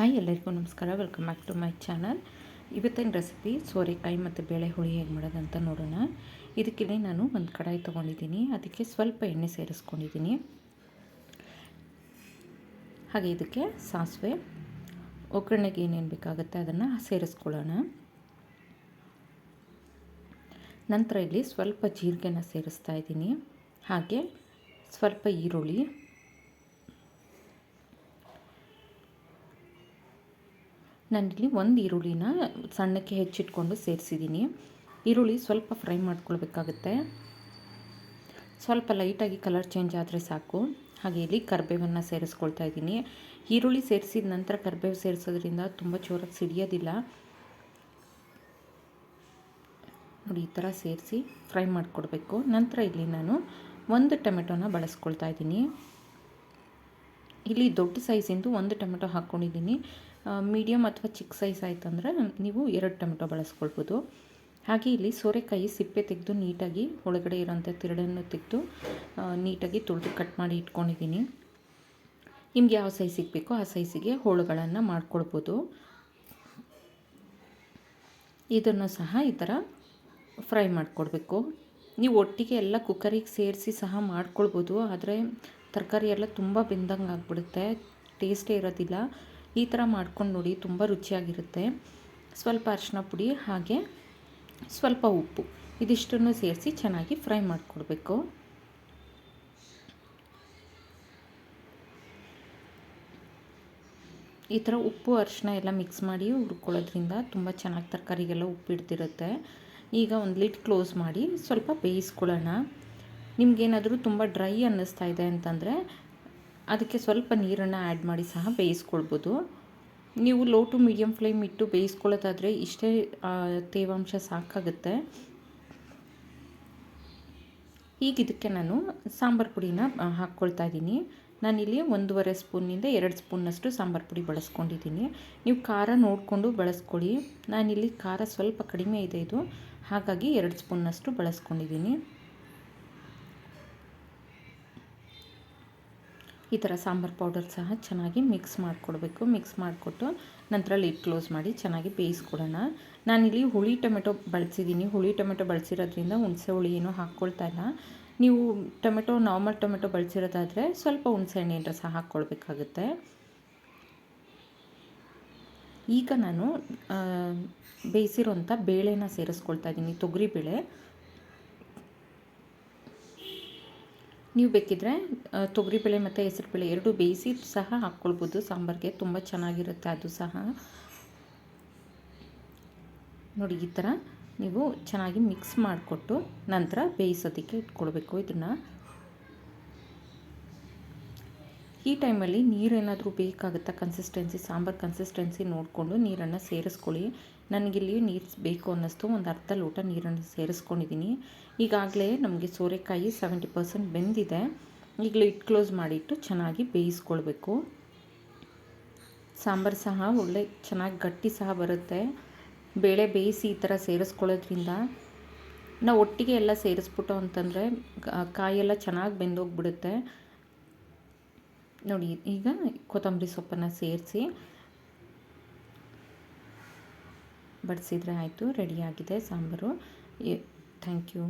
Hi ಎಲ್ಲರಿಗೂ ನಮಸ್ಕಾರ. Welcome back to my channel ಇವತ್ತಿನ ರೆಸಿಪಿ ಸೋರೆಕಾಯಿ ಮತ್ತು ಬೇಳೆ ಹುಳಿ ಹೇಗೆ ಮಾಡೋದಂತ ನೋಡೋಣ. ಇದಕ್ಕೆ ನಾನು ಒಂದು ಕಡಾಯಿ ತೊಗೊಂಡಿದ್ದೀನಿ. ಅದಕ್ಕೆ ಸ್ವಲ್ಪ ಎಣ್ಣೆ ಸೇರಿಸ್ಕೊಂಡಿದ್ದೀನಿ. ಹಾಗೆ ಇದಕ್ಕೆ ಸಾಸಿವೆ, ಒಗ್ಗರಣೆಗೆ ಏನೇನು ಬೇಕಾಗುತ್ತೆ ಅದನ್ನು ಸೇರಿಸ್ಕೊಳ್ಳೋಣ. ನಂತರ ಇಲ್ಲಿ ಸ್ವಲ್ಪ ಜೀರಿಗೆನ ಸೇರಿಸ್ತಾ ಇದ್ದೀನಿ. ಹಾಗೆ ಸ್ವಲ್ಪ ಈರುಳ್ಳಿ ನಾನಿಲ್ಲಿ ಒಂದು ಈರುಳ್ಳಿನ ಸಣ್ಣಕ್ಕೆ ಹೆಚ್ಚಿಟ್ಕೊಂಡು ಸೇರಿಸಿದ್ದೀನಿ. ಈರುಳ್ಳಿ ಸ್ವಲ್ಪ ಫ್ರೈ ಮಾಡ್ಕೊಳ್ಬೇಕಾಗುತ್ತೆ. ಸ್ವಲ್ಪ ಲೈಟಾಗಿ ಕಲರ್ ಚೇಂಜ್ ಆದರೆ ಸಾಕು. ಹಾಗೆ ಇಲ್ಲಿ ಕರಿಬೇವನ್ನು ಸೇರಿಸ್ಕೊಳ್ತಾ ಇದ್ದೀನಿ. ಈರುಳ್ಳಿ ಸೇರಿಸಿದ ನಂತರ ಕರಿಬೇವು ಸೇರಿಸೋದ್ರಿಂದ ತುಂಬ ಜೋರಾಗಿ ಸಿಡಿಯೋದಿಲ್ಲ. ನೋಡಿ, ಈ ಥರ ಸೇರಿಸಿ ಫ್ರೈ ಮಾಡಿಕೊಡ್ಬೇಕು. ನಂತರ ಇಲ್ಲಿ ನಾನು ಒಂದು ಟೊಮೆಟೊನ ಬಳಸ್ಕೊಳ್ತಾ ಇದ್ದೀನಿ. ಇಲ್ಲಿ ದೊಡ್ಡ ಸೈಜಿಂದು ಒಂದು ಟೊಮೆಟೊ ಹಾಕ್ಕೊಂಡಿದ್ದೀನಿ ಮೀಡಿಯಮ್ ಅಥವಾ ಚಿಕ್ಕ ಸೈಜ್ ಅಂದರೆ ನೀವು ಎರಡು ಟೊಮೆಟೊ ಬಳಸ್ಕೊಳ್ಬೋದು. ಹಾಗೆ ಇಲ್ಲಿ ಸೋರೆಕಾಯಿ ಸಿಪ್ಪೆ ತೆಗೆದು ನೀಟಾಗಿ ಒಳಗಡೆ ಇರೋಂಥ ತಿರುಳನ್ನು ತೆಗೆದು ನೀಟಾಗಿ ತುಳಿದು ಕಟ್ ಮಾಡಿ ಇಟ್ಕೊಂಡಿದ್ದೀನಿ. ನಿಮ್ಗೆ ಯಾವ ಸೈಜ್ ಸಿಗಬೇಕೋ ಆ ಸೈಜಿಗೆ ಹೋಳುಗಳನ್ನು ಮಾಡ್ಕೊಳ್ಬೋದು. ಇದನ್ನು ಸಹ ಈ ಥರ ಫ್ರೈ ಮಾಡಿಕೊಡ್ಬೇಕು. ನೀವು ಒಟ್ಟಿಗೆ ಎಲ್ಲ ಕುಕ್ಕರಿಗೆ ಸೇರಿಸಿ ಸಹ ಮಾಡ್ಕೊಳ್ಬೋದು, ಆದರೆ ತರಕಾರಿ ಎಲ್ಲ ತುಂಬ ಬೆಂದಂಗೆ ಆಗಿಬಿಡುತ್ತೆ ಟೇಸ್ಟೇ ಇರೋದಿಲ್ಲ. ಈ ಥರ ಮಾಡ್ಕೊಂಡು ನೋಡಿ ತುಂಬ ರುಚಿಯಾಗಿರುತ್ತೆ. ಸ್ವಲ್ಪ ಅರಿಶಿನ ಪುಡಿ ಹಾಗೆ ಸ್ವಲ್ಪ ಉಪ್ಪು ಇದಿಷ್ಟನ್ನು ಸೇರಿಸಿ ಚೆನ್ನಾಗಿ ಫ್ರೈ ಮಾಡಿಕೊಡ್ಬೇಕು. ಈ ಥರ ಉಪ್ಪು ಅರಿಶಿನ ಎಲ್ಲ ಮಿಕ್ಸ್ ಮಾಡಿ ಹುರ್ಕೊಳ್ಳೋದ್ರಿಂದ ತುಂಬ ಚೆನ್ನಾಗಿ ತರಕಾರಿಗೆಲ್ಲ ಉಪ್ಪಿಡ್ತಿರುತ್ತೆ ಈಗ ಒಂದು ಲಿಟ್ ಕ್ಲೋಸ್ ಮಾಡಿ ಸ್ವಲ್ಪ ಬೇಯಿಸ್ಕೊಳ್ಳೋಣ. ನಿಮಗೇನಾದರೂ ತುಂಬ ಡ್ರೈ ಅನ್ನಿಸ್ತಾ ಇದೆ ಅಂತಂದರೆ ಅದಕ್ಕೆ ಸ್ವಲ್ಪ ನೀರನ್ನು ಆ್ಯಡ್ ಮಾಡಿ ಸಹ ಬೇಯಿಸ್ಕೊಳ್ಬೋದು. ನೀವು ಲೋ ಟು ಮೀಡಿಯಮ್ ಫ್ಲೇಮ್ ಇಟ್ಟು ಬೇಯಿಸ್ಕೊಳ್ಳೋದಾದರೆ ಇಷ್ಟೇ ತೇವಾಂಶ ಸಾಕಾಗುತ್ತೆ. ಈಗ ಇದಕ್ಕೆ ನಾನು ಸಾಂಬಾರು ಪುಡಿನ ಹಾಕ್ಕೊಳ್ತಾ ಇದ್ದೀನಿ. ನಾನಿಲ್ಲಿ ಒಂದೂವರೆ ಸ್ಪೂನಿಂದ ಎರಡು ಸ್ಪೂನ್ನಷ್ಟು ಸಾಂಬಾರು ಪುಡಿ ಬಳಸ್ಕೊಂಡಿದ್ದೀನಿ. ನೀವು ಖಾರ ನೋಡಿಕೊಂಡು ಬಳಸ್ಕೊಳ್ಳಿ. ನಾನಿಲ್ಲಿ ಖಾರ ಸ್ವಲ್ಪ ಕಡಿಮೆ ಇದೆ ಇದು. ಹಾಗಾಗಿ ಎರಡು ಸ್ಪೂನ್ನಷ್ಟು ಬಳಸ್ಕೊಂಡಿದ್ದೀನಿ. ಈ ಥರ ಸಾಂಬಾರು ಪೌಡರ್ ಸಹ ಚೆನ್ನಾಗಿ ಮಿಕ್ಸ್ ಮಾಡಿಕೊಡ್ಬೇಕು. ಮಿಕ್ಸ್ ಮಾಡಿಕೊಟ್ಟು ನಂತರ ಲಿಡ್ ಕ್ಲೋಸ್ ಮಾಡಿ ಚೆನ್ನಾಗಿ ಬೇಯಿಸ್ಕೊಡೋಣ ನಾನಿಲ್ಲಿ ಹುಳಿ ಟೊಮೆಟೊ ಬಳಸಿದ್ದೀನಿ. ಹುಳಿ ಟೊಮೆಟೊ ಬಳಸಿರೋದ್ರಿಂದ ಹುಣಸೆ ಹುಳಿ ಏನೂ ಹಾಕ್ಕೊಳ್ತಾ ಇಲ್ಲ. ನೀವು ಟೊಮೆಟೊ ನಾರ್ಮಲ್ ಟೊಮೆಟೊ ಬಳಸಿರೋದಾದರೆ ಸ್ವಲ್ಪ ಹುಣಸೆ ಹಣ್ಣಿನ ರಸ ಹಾಕ್ಕೊಳ್ಬೇಕಾಗುತ್ತೆ. ಈಗ ನಾನು ಬೇಯಿಸಿರೋಂಥ ಬೇಳೆನ ಸೇರಿಸ್ಕೊಳ್ತಾ ಇದ್ದೀನಿ. ತೊಗರಿಬೇಳೆ. ನೀವು ಬೇಕಿದ್ರೆ ತೊಗರಿಬೇಳೆ ಮತ್ತು ಹೆಸರುಬೇಳೆ ಎರಡು ಬೇಯಿಸಿ ಸಹ ಹಾಕ್ಕೊಳ್ಬೋದು. ಸಾಂಬಾರಿಗೆ ತುಂಬ ಚೆನ್ನಾಗಿರುತ್ತೆ ಅದು ಸಹ. ನೋಡಿ, ಈ ಥರ ನೀವು ಚೆನ್ನಾಗಿ ಮಿಕ್ಸ್ ಮಾಡಿಕೊಟ್ಟು ನಂತರ ಬೇಯಿಸೋದಕ್ಕೆ ಇಟ್ಕೊಳ್ಬೇಕು ಇದನ್ನು. ಈ ಟೈಮಲ್ಲಿ ನೀರೇನಾದರೂ ಬೇಕಾಗುತ್ತಾ? ಕನ್ಸಿಸ್ಟೆನ್ಸಿ ಸಾಂಬಾರು ಕನ್ಸಿಸ್ಟೆನ್ಸಿ ನೋಡಿಕೊಂಡು ನೀರನ್ನು ಸೇರಿಸ್ಕೊಳ್ಳಿ. ನನಗಿಲ್ಲಿ ನೀರು ಬೇಕು ಅನ್ನಿಸ್ತು ಒಂದು ಅರ್ಧ ಲೋಟ ನೀರನ್ನು ಸೇರಿಸ್ಕೊಂಡಿದ್ದೀನಿ ಈಗಾಗಲೇ ನಮಗೆ ಸೋರೆಕಾಯಿ ಸೆವೆಂಟಿ ಪರ್ಸೆಂಟ್ ಬೆಂದಿದೆ. ಈಗಲೂ ಇಟ್ ಕ್ಲೋಸ್ ಮಾಡಿಟ್ಟು ಚೆನ್ನಾಗಿ ಬೇಯಿಸ್ಕೊಳ್ಬೇಕು. ಸಾಂಬಾರು ಸಹ ಒಳ್ಳೆ ಚೆನ್ನಾಗಿ ಗಟ್ಟಿ ಸಹ ಬರುತ್ತೆ. ಬೇಳೆ ಬೇಯಿಸಿ ಈ ಥರ ಸೇರಿಸ್ಕೊಳ್ಳೋದ್ರಿಂದ ನಾವು ಒಟ್ಟಿಗೆ ಎಲ್ಲ ಸೇರಿಸ್ಬಿಟ್ಟು ಅಂತಂದರೆ ಕಾಯೆಲ್ಲ ಚೆನ್ನಾಗಿ ಬೆಂದೋಗ್ಬಿಡುತ್ತೆ. ನೋಡಿ ಈಗ ಕೊತ್ತಂಬರಿ ಸೊಪ್ಪನ್ನು ಸೇರಿಸಿ ಬಡಿಸಿದ್ರೆ ಆಯಿತು ರೆಡಿಯಾಗಿದೆ ಸಾಂಬಾರು. Thank you.